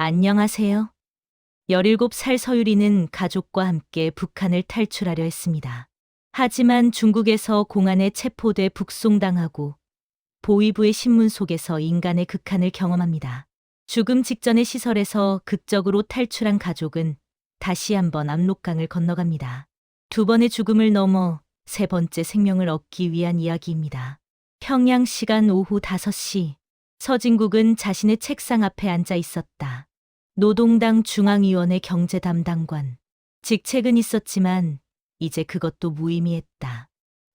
안녕하세요. 17살 서유리는 가족과 함께 북한을 탈출하려 했습니다. 하지만 중국에서 공안에 체포돼 북송당하고 보위부의 신문 속에서 인간의 극한을 경험합니다. 죽음 직전의 시설에서 극적으로 탈출한 가족은 다시 한번 압록강을 건너갑니다. 두 번의 죽음을 넘어 세 번째 생명을 얻기 위한 이야기입니다. 평양 시간 오후 5시 서진국은 자신의 책상 앞에 앉아 있었다. 노동당 중앙위원회 경제 담당관. 직책은 있었지만 이제 그것도 무의미했다.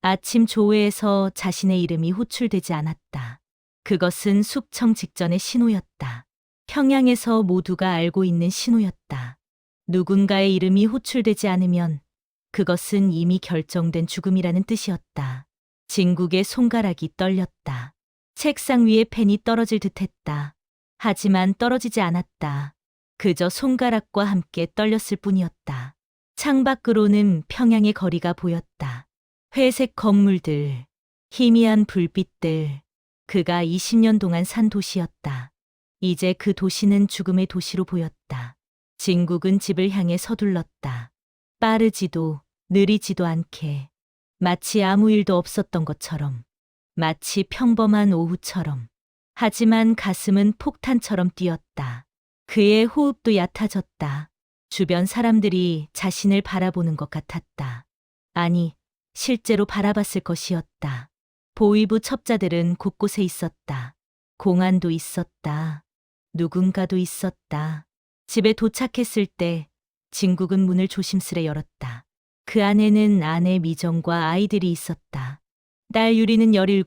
아침 조회에서 자신의 이름이 호출되지 않았다. 그것은 숙청 직전의 신호였다. 평양에서 모두가 알고 있는 신호였다. 누군가의 이름이 호출되지 않으면 그것은 이미 결정된 죽음이라는 뜻이었다. 진국의 손가락이 떨렸다. 책상 위에 펜이 떨어질 듯 했다. 하지만 떨어지지 않았다. 그저 손가락과 함께 떨렸을 뿐이었다. 창밖으로는 평양의 거리가 보였다. 회색 건물들, 희미한 불빛들, 그가 20년 동안 산 도시였다. 이제 그 도시는 죽음의 도시로 보였다. 진국은 집을 향해 서둘렀다. 빠르지도 느리지도 않게 마치 아무 일도 없었던 것처럼 마치 평범한 오후처럼 하지만 가슴은 폭탄처럼 뛰었다. 그의 호흡도 얕아졌다. 주변 사람들이 자신을 바라보는 것 같았다. 아니, 실제로 바라봤을 것이었다. 보위부 첩자들은 곳곳에 있었다. 공안도 있었다. 누군가도 있었다. 집에 도착했을 때 진국은 문을 조심스레 열었다. 그 안에는 아내 미정과 아이들이 있었다. 딸 유리는 17,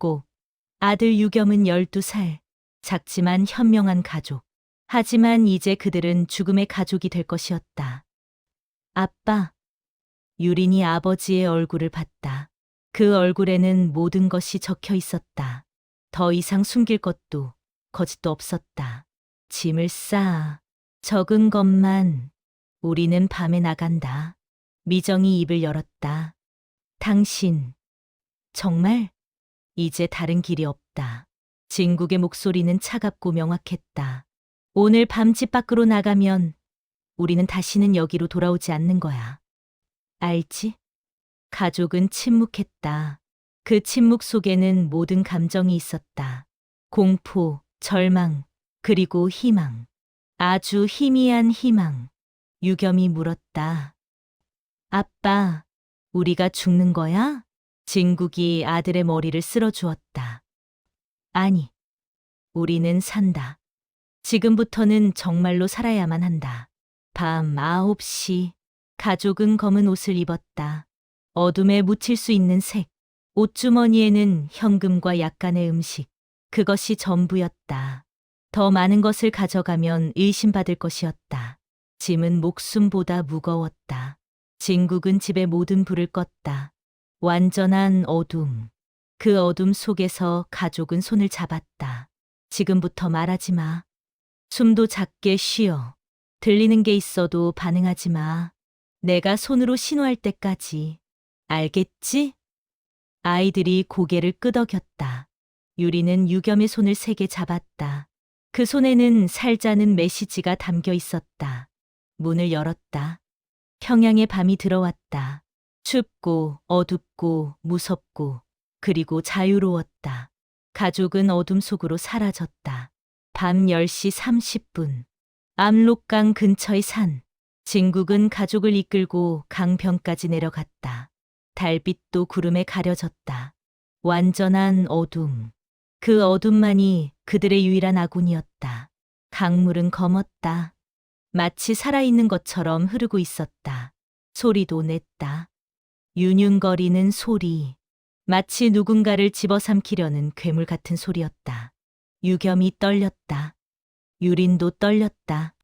아들 유겸은 12살, 작지만 현명한 가족. 하지만 이제 그들은 죽음의 가족이 될 것이었다. 아빠. 유린이 아버지의 얼굴을 봤다. 그 얼굴에는 모든 것이 적혀 있었다. 더 이상 숨길 것도 거짓도 없었다. 짐을 쌓아. 적은 것만. 우리는 밤에 나간다. 미정이 입을 열었다. 당신. 정말? 이제 다른 길이 없다. 진국의 목소리는 차갑고 명확했다. 오늘 밤 집 밖으로 나가면 우리는 다시는 여기로 돌아오지 않는 거야. 알지? 가족은 침묵했다. 그 침묵 속에는 모든 감정이 있었다. 공포, 절망, 그리고 희망. 아주 희미한 희망. 유겸이 물었다. 아빠, 우리가 죽는 거야? 진국이 아들의 머리를 쓸어 주었다. 아니, 우리는 산다. 지금부터는 정말로 살아야만 한다. 밤 9시. 가족은 검은 옷을 입었다. 어둠에 묻힐 수 있는 색. 옷주머니에는 현금과 약간의 음식. 그것이 전부였다. 더 많은 것을 가져가면 의심받을 것이었다. 짐은 목숨보다 무거웠다. 진국은 집의 모든 불을 껐다. 완전한 어둠. 그 어둠 속에서 가족은 손을 잡았다. 지금부터 말하지 마. 숨도 작게 쉬어. 들리는 게 있어도 반응하지 마. 내가 손으로 신호할 때까지. 알겠지? 아이들이 고개를 끄덕였다. 유리는 유겸의 손을 세게 잡았다. 그 손에는 살자는 메시지가 담겨 있었다. 문을 열었다. 평양의 밤이 들어왔다. 춥고 어둡고 무섭고 그리고 자유로웠다. 가족은 어둠 속으로 사라졌다. 밤 10시 30분. 압록강 근처의 산. 진국은 가족을 이끌고 강변까지 내려갔다. 달빛도 구름에 가려졌다. 완전한 어둠. 그 어둠만이 그들의 유일한 아군이었다. 강물은 검었다. 마치 살아있는 것처럼 흐르고 있었다. 소리도 냈다. 유늉거리는 소리. 마치 누군가를 집어삼키려는 괴물 같은 소리였다. 유겸이 떨렸다. 유린도 떨렸다.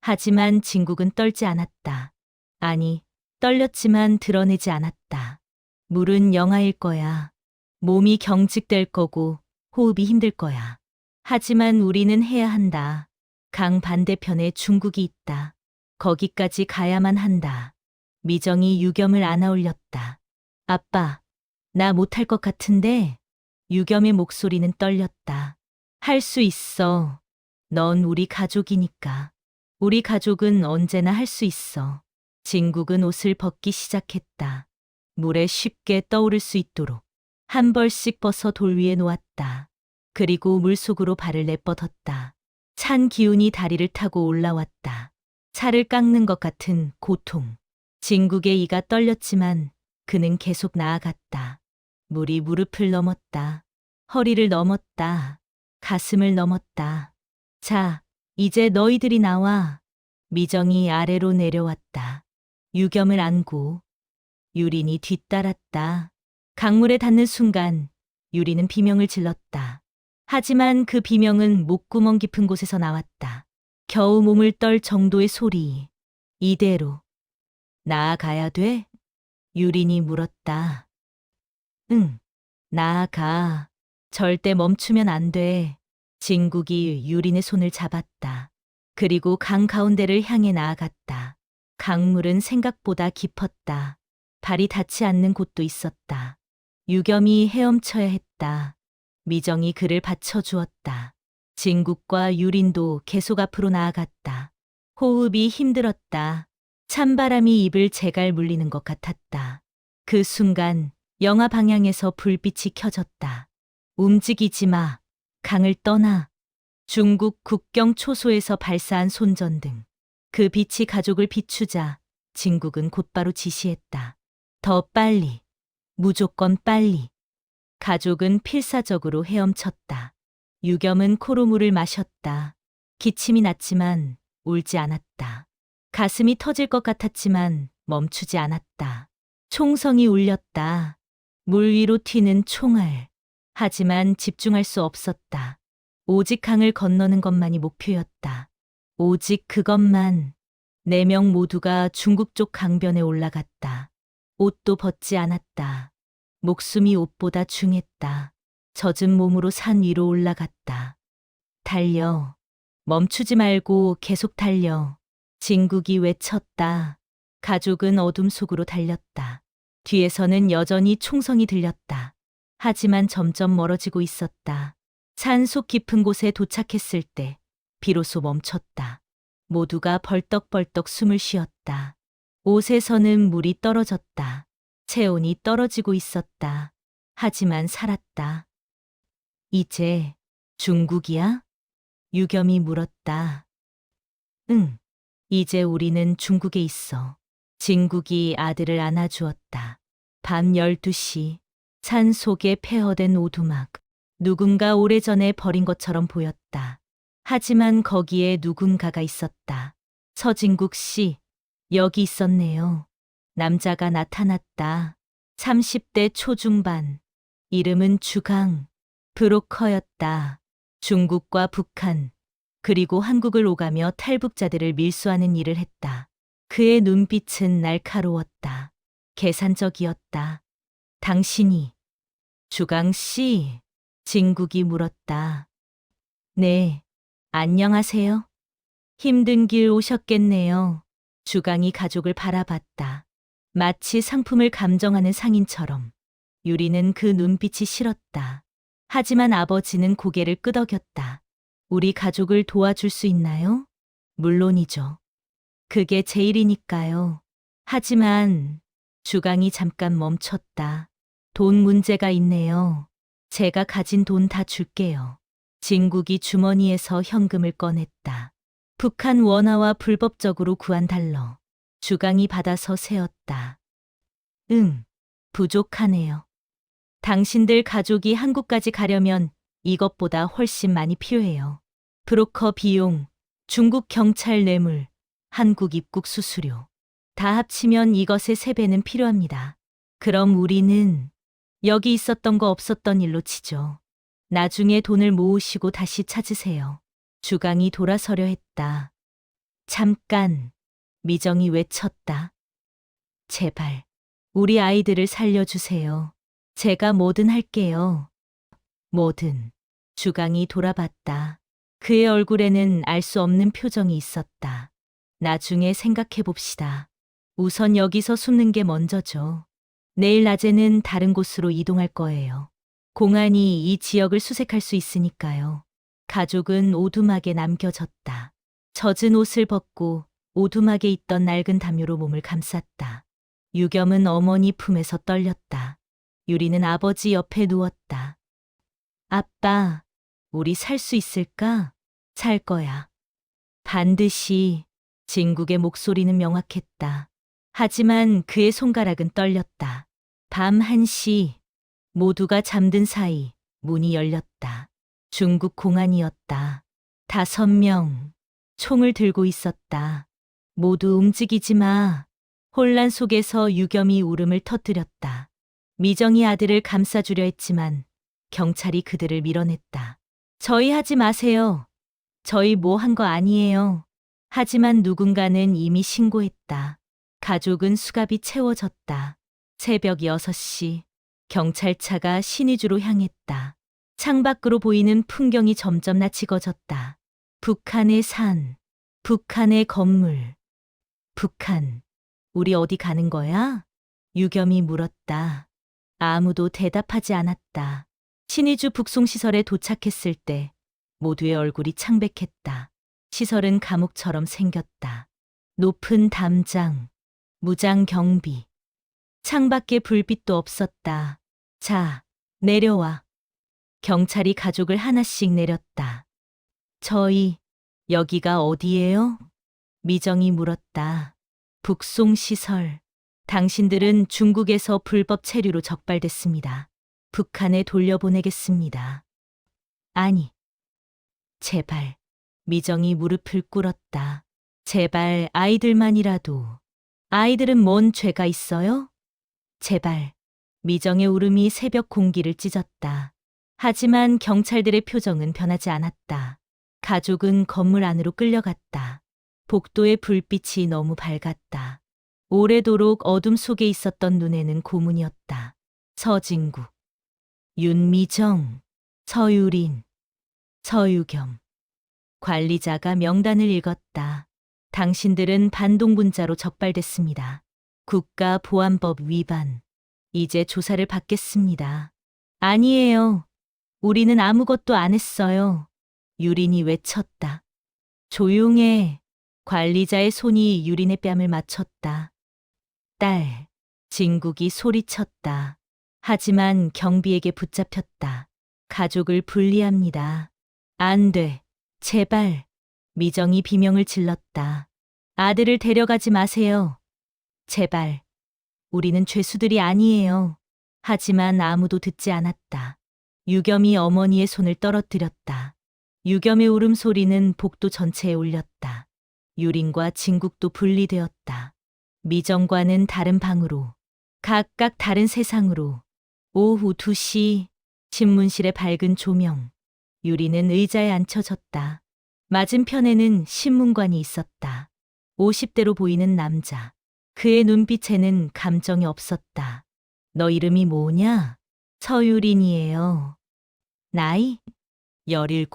하지만 진국은 떨지 않았다. 아니, 떨렸지만 드러내지 않았다. 물은 영하일 거야. 몸이 경직될 거고 호흡이 힘들 거야. 하지만 우리는 해야 한다. 강 반대편에 중국이 있다. 거기까지 가야만 한다. 미정이 유겸을 안아 올렸다. 아빠, 나 못할 것 같은데? 유겸의 목소리는 떨렸다. 할 수 있어. 넌 우리 가족이니까. 우리 가족은 언제나 할 수 있어. 진국은 옷을 벗기 시작했다. 물에 쉽게 떠오를 수 있도록 한 벌씩 벗어 돌 위에 놓았다. 그리고 물속으로 발을 내뻗었다. 찬 기운이 다리를 타고 올라왔다. 살을 깎는 것 같은 고통. 진국의 이가 떨렸지만 그는 계속 나아갔다. 물이 무릎을 넘었다. 허리를 넘었다. 가슴을 넘었다. 자, 이제 너희들이 나와. 미정이 아래로 내려왔다. 유겸을 안고 유린이 뒤따랐다. 강물에 닿는 순간 유리는 비명을 질렀다. 하지만 그 비명은 목구멍 깊은 곳에서 나왔다. 겨우 몸을 떨 정도의 소리. 이대로 나아가야 돼? 유린이 물었다. 응, 나아가. 절대 멈추면 안 돼. 진국이 유린의 손을 잡았다. 그리고 강 가운데를 향해 나아갔다. 강물은 생각보다 깊었다. 발이 닿지 않는 곳도 있었다. 유겸이 헤엄쳐야 했다. 미정이 그를 받쳐주었다. 진국과 유린도 계속 앞으로 나아갔다. 호흡이 힘들었다. 찬바람이 입을 제갈 물리는 것 같았다. 그 순간 영하 방향에서 불빛이 켜졌다. 움직이지 마. 강을 떠나. 중국 국경 초소에서 발사한 손전등. 그 빛이 가족을 비추자 진국은 곧바로 지시했다. 더 빨리. 무조건 빨리. 가족은 필사적으로 헤엄쳤다. 유겸은 코로 물을 마셨다. 기침이 났지만 울지 않았다. 가슴이 터질 것 같았지만 멈추지 않았다. 총성이 울렸다. 물 위로 튀는 총알. 하지만 집중할 수 없었다. 오직 강을 건너는 것만이 목표였다. 오직 그것만. 네 명 모두가 중국 쪽 강변에 올라갔다. 옷도 벗지 않았다. 목숨이 옷보다 중했다. 젖은 몸으로 산 위로 올라갔다. 달려. 멈추지 말고 계속 달려. 진국이 외쳤다. 가족은 어둠 속으로 달렸다. 뒤에서는 여전히 총성이 들렸다. 하지만 점점 멀어지고 있었다. 산속 깊은 곳에 도착했을 때 비로소 멈췄다. 모두가 벌떡벌떡 숨을 쉬었다. 옷에서는 물이 떨어졌다. 체온이 떨어지고 있었다. 하지만 살았다. 이제 중국이야? 유겸이 물었다. 응. 이제 우리는 중국에 있어. 진국이 아들을 안아주었다. 밤 12시, 산 속에 폐허된 오두막. 누군가 오래전에 버린 것처럼 보였다. 하지만 거기에 누군가가 있었다. 서진국 씨, 여기 있었네요. 남자가 나타났다. 30대 초중반. 이름은 주강. 브로커였다. 중국과 북한, 그리고 한국을 오가며 탈북자들을 밀수하는 일을 했다. 그의 눈빛은 날카로웠다. 계산적이었다. 당신이 주강 씨, 진국이 물었다. 네, 안녕하세요. 힘든 길 오셨겠네요. 주강이 가족을 바라봤다. 마치 상품을 감정하는 상인처럼. 유리는 그 눈빛이 싫었다. 하지만 아버지는 고개를 끄덕였다. 우리 가족을 도와줄 수 있나요? 물론이죠. 그게 제일이니까요. 하지만 주강이 잠깐 멈췄다. 돈 문제가 있네요. 제가 가진 돈 다 줄게요. 진국이 주머니에서 현금을 꺼냈다. 북한 원화와 불법적으로 구한 달러. 주강이 받아서 세었다. 응, 부족하네요. 당신들 가족이 한국까지 가려면 이것보다 훨씬 많이 필요해요. 브로커 비용, 중국 경찰 뇌물, 한국 입국 수수료. 다 합치면 이것의 세배는 필요합니다. 그럼 우리는 여기 있었던 거 없었던 일로 치죠. 나중에 돈을 모으시고 다시 찾으세요. 주강이 돌아서려 했다. 잠깐, 미정이 외쳤다. 제발, 우리 아이들을 살려주세요. 제가 뭐든 할게요. 뭐든. 주강이 돌아봤다. 그의 얼굴에는 알 수 없는 표정이 있었다. 나중에 생각해 봅시다. 우선 여기서 숨는 게 먼저죠. 내일 낮에는 다른 곳으로 이동할 거예요. 공안이 이 지역을 수색할 수 있으니까요. 가족은 오두막에 남겨졌다. 젖은 옷을 벗고 오두막에 있던 낡은 담요로 몸을 감쌌다. 유겸은 어머니 품에서 떨렸다. 유리는 아버지 옆에 누웠다. 아빠, 우리 살 수 있을까? 살 거야. 반드시 진국의 목소리는 명확했다. 하지만 그의 손가락은 떨렸다. 밤 1시 모두가 잠든 사이 문이 열렸다. 중국 공안이었다. 다섯 명 총을 들고 있었다. 모두 움직이지 마. 혼란 속에서 유겸이 울음을 터뜨렸다. 미정이 아들을 감싸주려 했지만 경찰이 그들을 밀어냈다. 저희 하지 마세요. 저희 뭐 한 거 아니에요. 하지만 누군가는 이미 신고했다. 가족은 수갑이 채워졌다. 새벽 6시 경찰차가 신의주로 향했다. 창밖으로 보이는 풍경이 점점 나치거졌다. 북한의 산, 북한의 건물. 북한, 우리 어디 가는 거야? 유겸이 물었다. 아무도 대답하지 않았다. 신의주 북송시설에 도착했을 때 모두의 얼굴이 창백했다. 시설은 감옥처럼 생겼다. 높은 담장, 무장 경비. 창밖에 불빛도 없었다. 자, 내려와. 경찰이 가족을 하나씩 내렸다. 저희, 여기가 어디예요? 미정이 물었다. 북송시설. 당신들은 중국에서 불법 체류로 적발됐습니다. 북한에 돌려보내겠습니다. 아니. 제발. 미정이 무릎을 꿇었다. 제발 아이들만이라도. 아이들은 뭔 죄가 있어요? 제발. 미정의 울음이 새벽 공기를 찢었다. 하지만 경찰들의 표정은 변하지 않았다. 가족은 건물 안으로 끌려갔다. 복도의 불빛이 너무 밝았다. 오래도록 어둠 속에 있었던 눈에는 고문이었다. 서진구, 윤미정, 서유린, 서유겸. 관리자가 명단을 읽었다. 당신들은 반동분자로 적발됐습니다. 국가보안법 위반. 이제 조사를 받겠습니다. 아니에요. 우리는 아무것도 안 했어요. 유린이 외쳤다. 조용해. 관리자의 손이 유린의 뺨을 맞췄다. 딸, 진국이 소리쳤다. 하지만 경비에게 붙잡혔다. 가족을 분리합니다. 안 돼. 제발. 미정이 비명을 질렀다. 아들을 데려가지 마세요. 제발. 우리는 죄수들이 아니에요. 하지만 아무도 듣지 않았다. 유겸이 어머니의 손을 떨어뜨렸다. 유겸의 울음소리는 복도 전체에 울렸다. 유린과 진국도 분리되었다. 미정과는 다른 방으로, 각각 다른 세상으로. 오후 2시, 신문실의 밝은 조명. 유리는 의자에 앉혀졌다. 맞은편에는 신문관이 있었다. 50대로 보이는 남자. 그의 눈빛에는 감정이 없었다. 너 이름이 뭐냐? 서유린이에요. 나이? 17.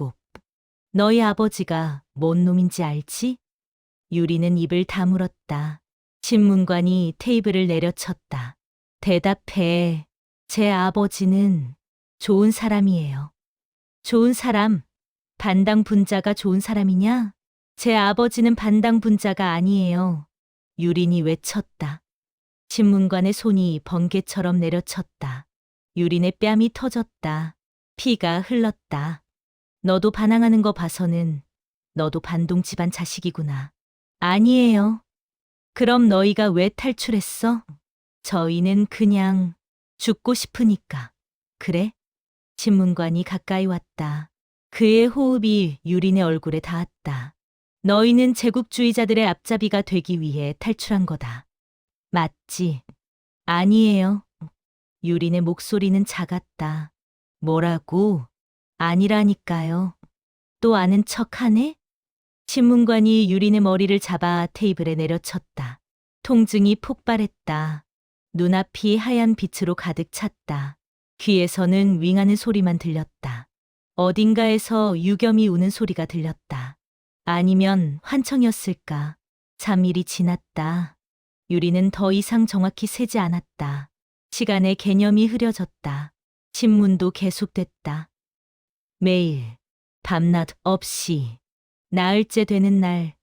너희 아버지가 뭔 놈인지 알지? 유리는 입을 다물었다. 신문관이 테이블을 내려쳤다. 대답해. 제 아버지는 좋은 사람이에요. 좋은 사람. 반당 분자가 좋은 사람이냐? 제 아버지는 반당 분자가 아니에요. 유린이 외쳤다. 신문관의 손이 번개처럼 내려쳤다. 유린의 뺨이 터졌다. 피가 흘렀다. 너도 반항하는 거 봐서는 너도 반동 집안 자식이구나. 아니에요. 그럼 너희가 왜 탈출했어? 저희는 그냥 죽고 싶으니까. 그래? 신문관이 가까이 왔다. 그의 호흡이 유린의 얼굴에 닿았다. 너희는 제국주의자들의 앞잡이가 되기 위해 탈출한 거다. 맞지? 아니에요. 유린의 목소리는 작았다. 뭐라고? 아니라니까요. 또 아는 척 하네? 신문관이 유린의 머리를 잡아 테이블에 내려쳤다. 통증이 폭발했다. 눈앞이 하얀 빛으로 가득 찼다. 귀에서는 윙하는 소리만 들렸다. 어딘가에서 유겸이 우는 소리가 들렸다. 아니면 환청이었을까. 3일이 지났다. 유리는 더 이상 정확히 세지 않았다. 시간의 개념이 흐려졌다. 신문도 계속됐다. 매일 밤낮 없이 나흘째 되는 날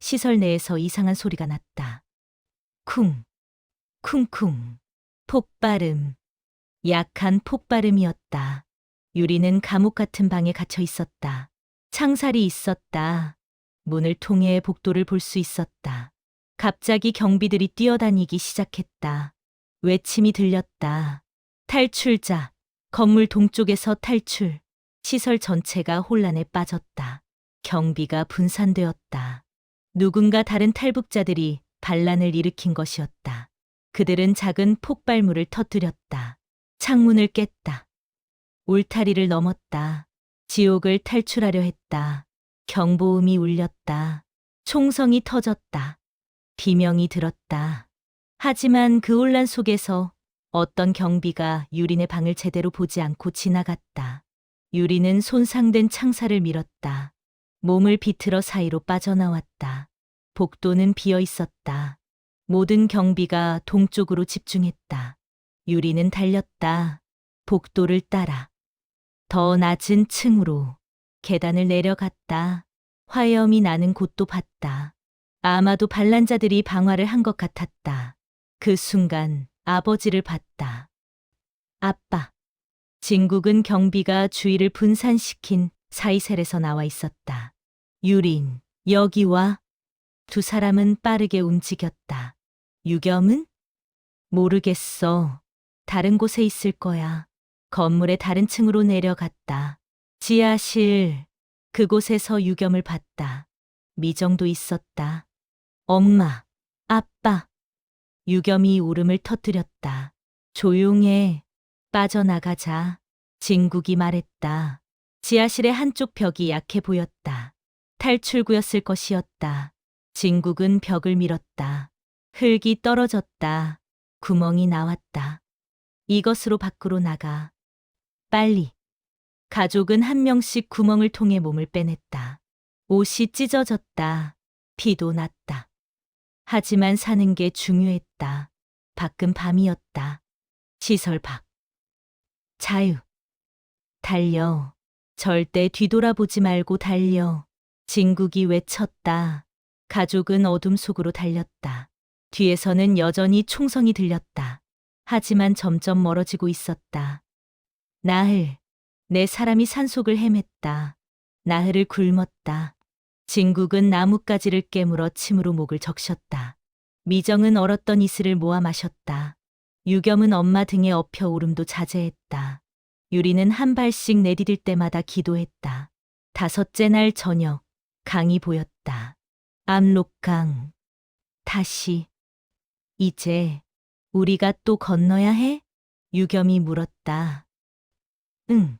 시설 내에서 이상한 소리가 났다. 쿵, 쿵쿵, 폭발음. 약한 폭발음이었다. 유리는 감옥 같은 방에 갇혀 있었다. 창살이 있었다. 문을 통해 복도를 볼 수 있었다. 갑자기 경비들이 뛰어다니기 시작했다. 외침이 들렸다. 탈출자, 건물 동쪽에서 탈출. 시설 전체가 혼란에 빠졌다. 경비가 분산되었다. 누군가 다른 탈북자들이 반란을 일으킨 것이었다. 그들은 작은 폭발물을 터뜨렸다. 창문을 깼다. 울타리를 넘었다. 지옥을 탈출하려 했다. 경보음이 울렸다. 총성이 터졌다. 비명이 들었다. 하지만 그 혼란 속에서 어떤 경비가 유린의 방을 제대로 보지 않고 지나갔다. 유리는 손상된 창살을 밀었다. 몸을 비틀어 사이로 빠져나왔다. 복도는 비어 있었다. 모든 경비가 동쪽으로 집중했다. 유리는 달렸다. 복도를 따라. 더 낮은 층으로 계단을 내려갔다. 화염이 나는 곳도 봤다. 아마도 반란자들이 방화를 한 것 같았다. 그 순간 아버지를 봤다. 아빠. 진국은 경비가 주위를 분산시킨 사이셀에서 나와 있었다. 유린, 여기 와. 두 사람은 빠르게 움직였다. 유겸은? 모르겠어. 다른 곳에 있을 거야. 건물의 다른 층으로 내려갔다. 지하실. 그곳에서 유겸을 봤다. 미정도 있었다. 엄마, 아빠. 유겸이 울음을 터뜨렸다. 조용해. 빠져나가자. 진국이 말했다. 지하실의 한쪽 벽이 약해 보였다. 탈출구였을 것이었다. 진국은 벽을 밀었다. 흙이 떨어졌다. 구멍이 나왔다. 이것으로 밖으로 나가. 빨리. 가족은 한 명씩 구멍을 통해 몸을 빼냈다. 옷이 찢어졌다. 피도 났다. 하지만 사는 게 중요했다. 밖은 밤이었다. 시설 밖. 자유. 달려. 절대 뒤돌아보지 말고 달려. 진국이 외쳤다. 가족은 어둠 속으로 달렸다. 뒤에서는 여전히 총성이 들렸다. 하지만 점점 멀어지고 있었다. 나흘. 내 사람이 산속을 헤맸다. 나흘을 굶었다. 진국은 나뭇가지를 깨물어 침으로 목을 적셨다. 미정은 얼었던 이슬을 모아 마셨다. 유겸은 엄마 등에 엎혀 울음도 자제했다. 유리는 한 발씩 내디딜 때마다 기도했다. 다섯째 날 저녁, 강이 보였다. 압록강. 다시. 이제, 우리가 또 건너야 해? 유겸이 물었다. 응,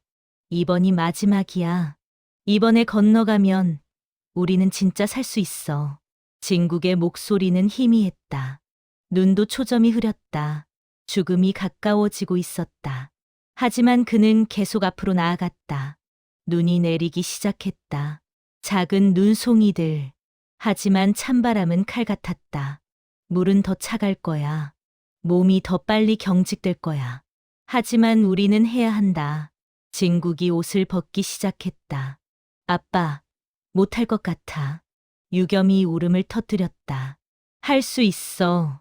이번이 마지막이야. 이번에 건너가면 우리는 진짜 살 수 있어. 진국의 목소리는 희미했다. 눈도 초점이 흐렸다. 죽음이 가까워지고 있었다. 하지만 그는 계속 앞으로 나아갔다. 눈이 내리기 시작했다. 작은 눈송이들. 하지만 찬바람은 칼 같았다. 물은 더 차갈 거야. 몸이 더 빨리 경직될 거야. 하지만 우리는 해야 한다. 진국이 옷을 벗기 시작했다. 아빠, 못할 것 같아. 유겸이 울음을 터뜨렸다. 할 수 있어.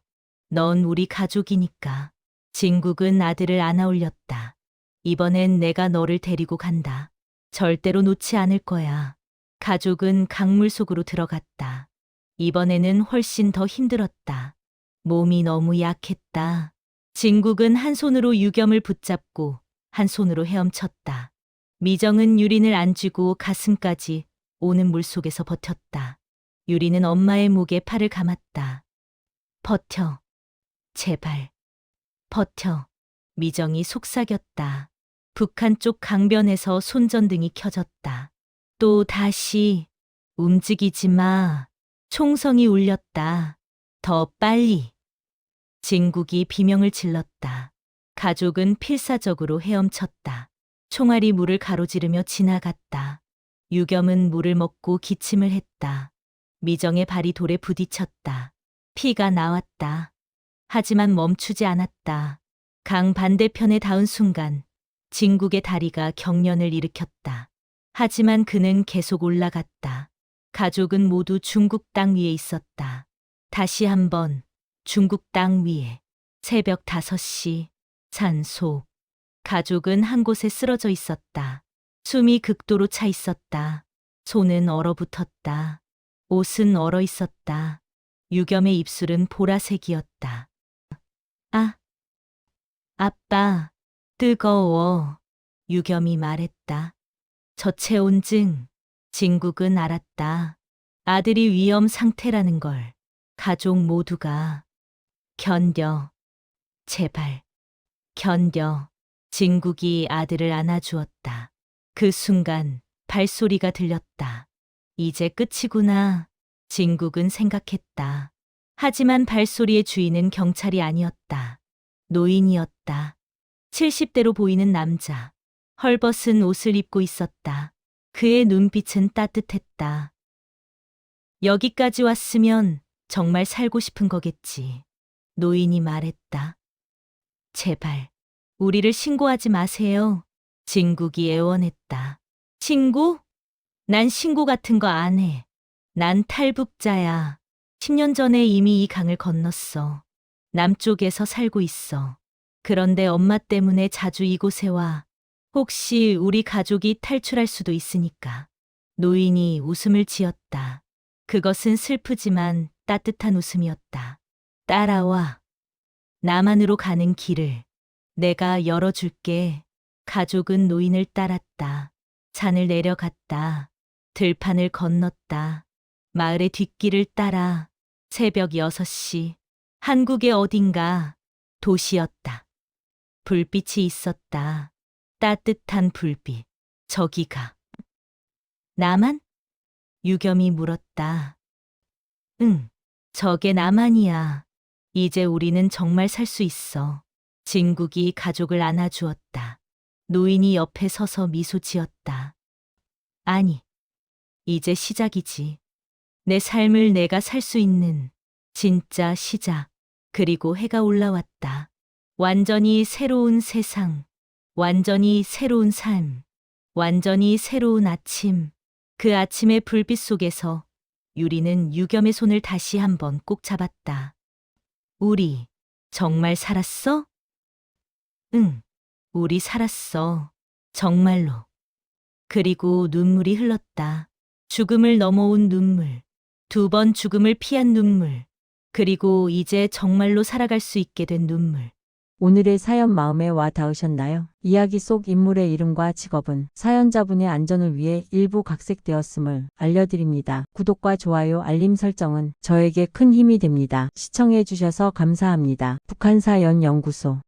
넌 우리 가족이니까. 진국은 아들을 안아 올렸다. 이번엔 내가 너를 데리고 간다. 절대로 놓지 않을 거야. 가족은 강물 속으로 들어갔다. 이번에는 훨씬 더 힘들었다. 몸이 너무 약했다. 진국은 한 손으로 유겸을 붙잡고 한 손으로 헤엄쳤다. 미정은 유린을 안쥐고 가슴까지 오는 물 속에서 버텼다. 유리는 엄마의 목에 팔을 감았다. 버텨. 제발. 버텨. 미정이 속삭였다. 북한 쪽 강변에서 손전등이 켜졌다. 또 다시 움직이지 마. 총성이 울렸다. 더 빨리. 진국이 비명을 질렀다. 가족은 필사적으로 헤엄쳤다. 총알이 물을 가로지르며 지나갔다. 유겸은 물을 먹고 기침을 했다. 미정의 발이 돌에 부딪혔다. 피가 나왔다. 하지만 멈추지 않았다. 강 반대편에 닿은 순간 진국의 다리가 경련을 일으켰다. 하지만 그는 계속 올라갔다. 가족은 모두 중국 땅 위에 있었다. 다시 한번 중국 땅 위에 새벽 5시 산소 가족은 한 곳에 쓰러져 있었다. 숨이 극도로 차 있었다. 손은 얼어붙었다. 옷은 얼어 있었다. 유겸의 입술은 보라색이었다. 아, 아빠, 뜨거워. 유겸이 말했다. 저체온증. 진국은 알았다. 아들이 위험 상태라는 걸. 가족 모두가 견뎌. 제발. 견뎌. 진국이 아들을 안아주었다. 그 순간 발소리가 들렸다. 이제 끝이구나. 진국은 생각했다. 하지만 발소리의 주인은 경찰이 아니었다. 노인이었다. 70대로 보이는 남자. 헐벗은 옷을 입고 있었다. 그의 눈빛은 따뜻했다. 여기까지 왔으면 정말 살고 싶은 거겠지. 노인이 말했다. 제발, 우리를 신고하지 마세요. 진국이 애원했다. 신고? 난 신고 같은 거 안 해. 난 탈북자야. 10년 전에 이미 이 강을 건넜어. 남쪽에서 살고 있어. 그런데 엄마 때문에 자주 이곳에 와. 혹시 우리 가족이 탈출할 수도 있으니까. 노인이 웃음을 지었다. 그것은 슬프지만 따뜻한 웃음이었다. 따라와. 남한으로 가는 길을 내가 열어줄게. 가족은 노인을 따랐다. 산을 내려갔다. 들판을 건넜다. 마을의 뒷길을 따라 새벽 6시 한국의 어딘가 도시였다. 불빛이 있었다. 따뜻한 불빛. 저기가. 나만? 유겸이 물었다. 응, 저게 나만이야. 이제 우리는 정말 살 수 있어. 진국이 가족을 안아주었다. 노인이 옆에 서서 미소 지었다. 아니, 이제 시작이지. 내 삶을 내가 살 수 있는 진짜 시작. 그리고 해가 올라왔다. 완전히 새로운 세상. 완전히 새로운 삶. 완전히 새로운 아침. 그 아침의 불빛 속에서 유리는 유겸의 손을 다시 한번 꼭 잡았다. 우리 정말 살았어? 응, 우리 살았어. 정말로. 그리고 눈물이 흘렀다. 죽음을 넘어온 눈물. 두 번 죽음을 피한 눈물. 그리고 이제 정말로 살아갈 수 있게 된 눈물. 오늘의 사연 마음에 와 닿으셨나요? 이야기 속 인물의 이름과 직업은 사연자분의 안전을 위해 일부 각색되었음을 알려드립니다. 구독과 좋아요, 알림 설정은 저에게 큰 힘이 됩니다. 시청해주셔서 감사합니다. 북한사연연구소